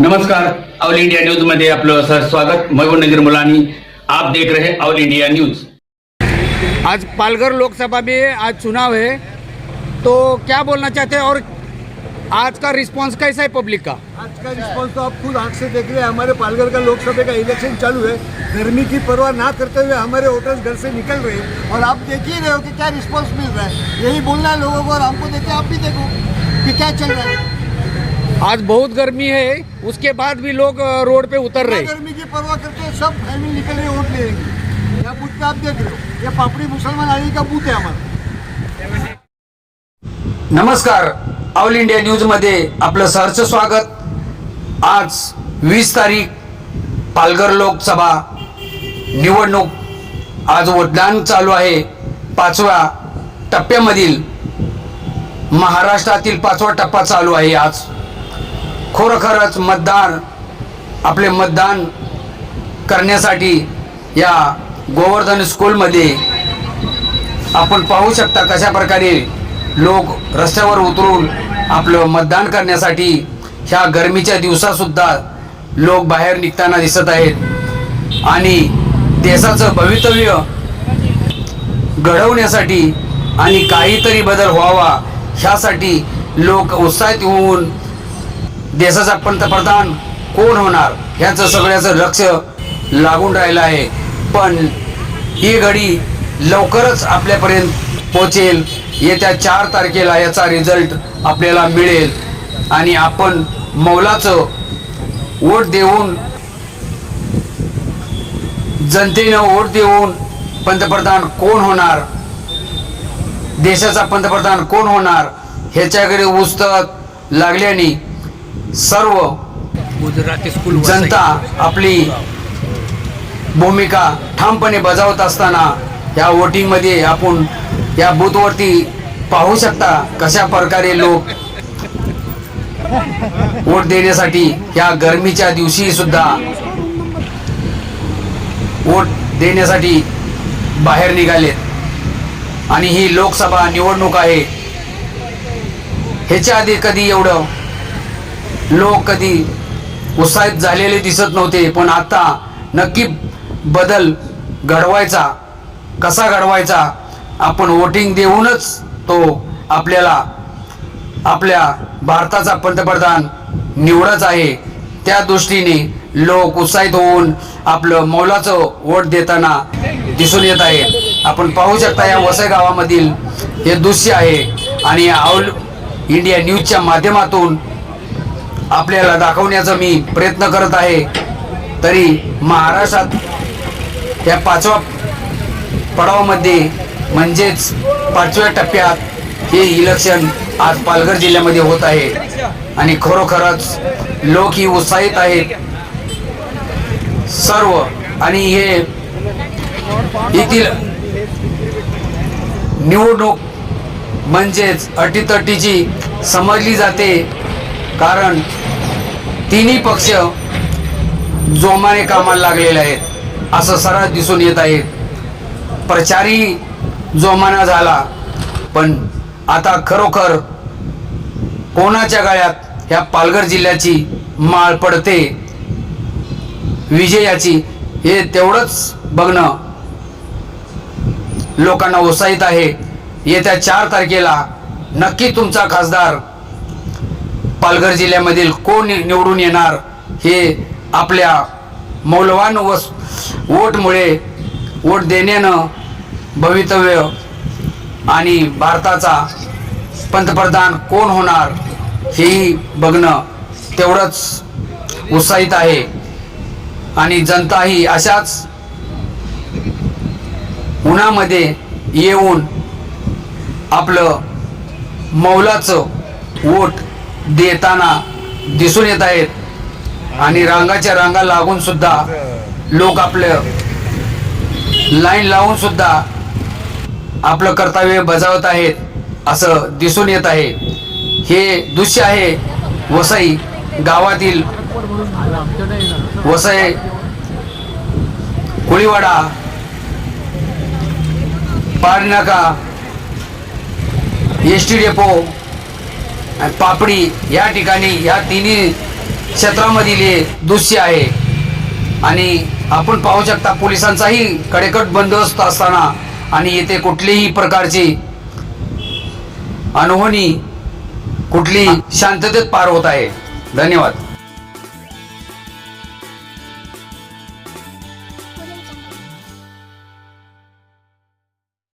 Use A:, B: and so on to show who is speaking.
A: नमस्कार all India news मध्ये आपलं सर स्वागत. मैं नज़र मुलानी आप देख रहे हैं ऑल इंडिया न्यूज़.
B: आज पालघर लोकसभा में आज चुनाव है तो क्या बोलना चाहते हैं और आज का रिस्पांस कैसा है पब्लिक का?
C: आज का रिस्पॉन्स तो आप खुद आँख से देख रहे हैं हमारे पालघर का लोकसभा का इलेक्शन चालू है। गर्मी की परवाह ना करते हुए हमारे वोटर्स घर से निकल रहे हैं और आप देख ही रहे हो कि क्या रिस्पॉन्स मिल रहा है। यही बोलना है लोगों को और हमको देखे आप भी देखो कि क्या चल रहा है।
B: आज बहुत गर्मी है उसके बाद भी लोग रोड पे उतर रहे।
C: गर्मी की परवाह करते हैं सब फैमिली निकल रही वोट लेंगे या बूथ पे आप देख रहे हो ये पापड़ी मुसलमान आली का बूथ है हमारा।
D: नमस्कार ऑल इंडिया न्यूजमध्ये आपलं सहर्ष स्वागत. आज वीस तारीख पालघर लोकसभा निवडणूक. आज मतदान चालू आहे. पाचव्या टप्प्यामधील महाराष्ट्रातील पाचवा टप्पा चालू आहे आज. खरोखरच मतदान आपले मतदान करण्यासाठी या गोवर्धन स्कूलमध्ये आपण पाहू शकता कशा प्रकारे लोक रस्त्यावर उतरून आपलं मतदान करण्यासाठी ह्या गरमीच्या दिवसासुद्धा लोक बाहेर निघताना दिसत आहेत. आणि देशाचं भवितव्य घडवण्यासाठी आणि काहीतरी बदल व्हावा ह्यासाठी लोक उत्साहित होऊन देशाचा पंतप्रधान कोण होणार? ह्याचं सगळ्याचं लक्ष लागून राहिलं आहे. पण ही घडी लवकरच आपल्यापर्यंत पोचेल. येत्या चार तारखेला याचा रिझल्ट आपल्याला मिळेल. आणि आपण मौलाचं वोट देऊन जनतेनं वोट देऊन पंतप्रधान कोण होणार? देशाचा पंतप्रधान कोण होणार? ह्याच्याकडे उस्तक लागल्याने सर्व
B: गुजराती स्कूल
D: जनता आपली भूमिका ठामपणे बजावत असताना या वोटिंगमध्ये आपण या बूथवरती पाहू शकता कशा प्रकारे लोक वोट देण्यासाठी या गरमीच्या दिवशी सुद्धा वोट देण्यासाठी बाहेर निघालेत. आणि ही लोकसभा निवडणूक आहे. ह्याच्या आधी कधी एवढं लोक कधी उत्साहित झालेले दिसत नव्हते पण आता नक्की बदल घडवायचा कसा घडवायचा आपण वोटिंग देऊनच तो आपल्याला आपल्या भारताचा पंतप्रधान निवडच आहे. त्या दृष्टीने लोक उत्साहित होऊन आपलं मौलाचं वोट देताना दिसून येत आहे. आपण पाहू शकता या वसई गावामधील हे दृश्य आहे आणि आउल ऑल इंडिया न्यूजच्या माध्यमातून आपल्याला दाखवण्याचा मी प्रयत्न करत आहे. तरी महाराष्ट्रात या पाचव्या पडावामध्ये म्हणजेच पाचव्या टप्प्यात हे इलेक्शन आज पालघर जिल्ह्यामध्ये होत आहे. आणि खरोखरच लोक ही उत्साहित आहेत. सर्व आणि हे येथील निवडणूक म्हणजेच अटीतटीची समजली जाते. कारण तिन्ही पक्ष जोमाने कामाला लागलेले आहेत. असं सरळ दिसून येत आहे. प्रचारही जोमाना झाला. पण आता खरोखर कोणाच्या गळ्यात ह्या पालघर जिल्ह्याची माळ पडते विजयाची हे तेवढंच बघणं लोकांना उत्साहित आहे. येत्या चार तारखेला नक्की तुमचा खासदार पालघर जिल्ह्यामधील कोण निवडून येणार हे आपल्या मौल्यवान वस वोटमुळे वोट देण्यानं भवितव्य आणि भारताचा पंतप्रधान कोण होणार हेही बघणं तेवढंच उत्साहित आहे. आणि जनताही अशाच उन्हामध्ये येऊन आपलं मौलाचं वोट देताना दिसून येत आहेत. आणि रांगाच्या रांगा लागून सुद्धा लोक आपलं लाईन लावून सुद्धा आपलं कर्तव्य बजावत आहेत असं दिसून येत आहे. हे दृश्य आहे वसई गावातील Vasai Koliwada Parnaka S T depot आणि पापडी या ठिकाणी या तिन्ही क्षेत्रामधील हे दृश्य आहे. आणि आपण पाहू शकता पोलिसांचाही कडेकट बंदोबस्त असताना आणि येथे कुठलीही प्रकारची अनहोनी कुठली शांततेत पार होत आहे. धन्यवाद.